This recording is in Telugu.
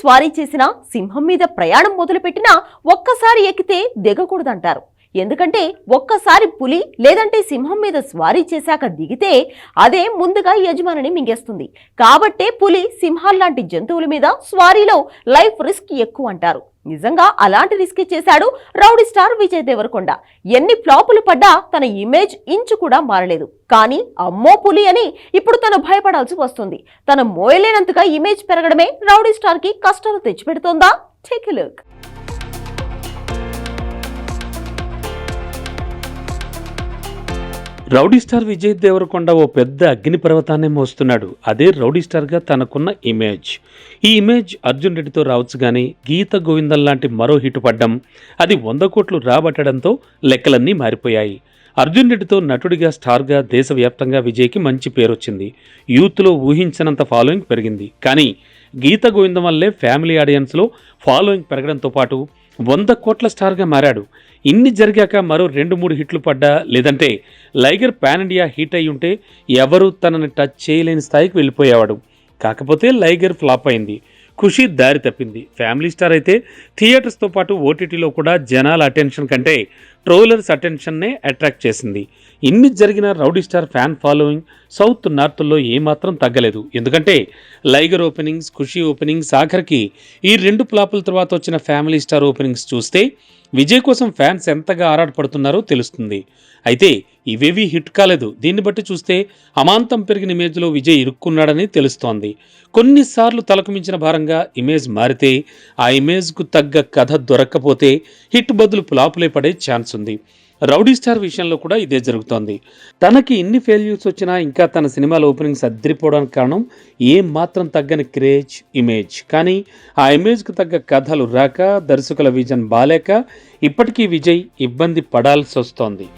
స్వారీ చేసినా సింహం మీద ప్రయాణం మొదలుపెట్టినా ఒక్కసారి ఎక్కితే దిగకూడదంటారు. ఎందుకంటే ఒక్కసారి పులి లేదంటే సింహం మీద స్వారీ చేశాక దిగితే అదే ముందుగా యజమానిని మింగేస్తుంది. కాబట్టే పులి సింహాల్లాంటి జంతువుల మీద స్వారీలో లైఫ్ రిస్క్ ఎక్కువ అంటారు. నిజంగా అలాంటి రిస్క్ చేశాడు రౌడీ స్టార్ విజయ్ దేవరకొండ. ఎన్ని ఫ్లాపులు పడ్డా తన ఇమేజ్ ఇంచు కూడా మారలేదు. కానీ అమ్మో పులి అని ఇప్పుడు తను భయపడాల్సి వస్తుంది. తన మోయలేనంతగా ఇమేజ్ పెరగడమే రౌడీ స్టార్కి కష్టాలు తెచ్చిపెడుతోందా? Take look rowdy star Vijay Devarakonda ఓ పెద్ద అగ్ని పర్వతాన్ని మోస్తున్నాడు. అదే రౌడీ స్టార్గా తనకున్న ఇమేజ్. ఈ ఇమేజ్ అర్జున్ రెడ్డితో రావచ్చు కానీ గీత గోవిందం లాంటి మరో హిట్ పడ్డం అది వంద కోట్లు రాబట్టడంతో లెక్కలన్నీ మారిపోయాయి. అర్జున్ రెడ్డితో నటుడిగా స్టార్గా దేశవ్యాప్తంగా విజయ్కి మంచి పేరు వచ్చింది యూత్లో ఊహించినంత ఫాలోయింగ్ పెరిగింది. కానీ గీత గోవిందం వల్లే ఫ్యామిలీ ఆడియన్స్లో ఫాలోయింగ్ పెరగడంతో పాటు వంద కోట్ల స్టార్గా మారాడు. ఇన్ని జరిగాక మరో రెండు మూడు హిట్లు పడ్డా? లేదంటే లైగర్ పాన్ ఇండియా హిట్ అయి ఉంటే ఎవరు తనని టచ్ చేయలేని స్థాయికి వెళ్ళిపోయేవాడు. కాకపోతే లైగర్ ఫ్లాప్ అయింది. ఖుషి దారి తప్పింది. ఫ్యామిలీ స్టార్ అయితే థియేటర్స్తో పాటు ఓటీటీలో కూడా జనాల అటెన్షన్ కంటే ట్రోలర్స్ అటెన్షన్నే అట్రాక్ట్ చేసింది. ఇన్ని జరిగిన rowdy star fan following south నార్త్లో ఏమాత్రం తగ్గలేదు. ఎందుకంటే లైగర్ ఓపెనింగ్స్ ఖుషీ ఓపెనింగ్స్ ఆఖరికి ఈ రెండు ఫ్లాపుల తర్వాత వచ్చిన ఫ్యామిలీ స్టార్ ఓపెనింగ్స్ చూస్తే విజయ్ కోసం ఫ్యాన్స్ ఎంతగా ఆరాటపడుతున్నారో తెలుస్తుంది. అయితే ఇవేవీ హిట్ కాలేదు. దీన్ని బట్టి చూస్తే అమాంతం పెరిగిన ఇమేజ్లో విజయ్ ఇరుక్కున్నాడని తెలుస్తోంది. కొన్నిసార్లు తలకు మించిన భారంగా ఇమేజ్ మారితే ఆ ఇమేజ్కు తగ్గ కథ దొరక్కపోతే హిట్ బదులు ఫ్లాపులే పడే ఛాన్స్ ఛాన్స్ ఉంది రౌడీ స్టార్ విషయంలో కూడా ఇదే జరుగుతోంది. తనకి ఇన్ని ఫెయిల్యూర్స్ వచ్చినా ఇంకా తన సినిమాల ఓపెనింగ్స్ అద్దరిపోవడానికి కారణం ఏం మాత్రం తగ్గని క్రేజ్ ఇమేజ్. కానీ ఆ ఇమేజ్కి తగ్గ కథలు రాక దర్శకుల విజన్ బాలేక ఇప్పటికీ విజయ్ ఇబ్బంది పడాల్సి వస్తోంది.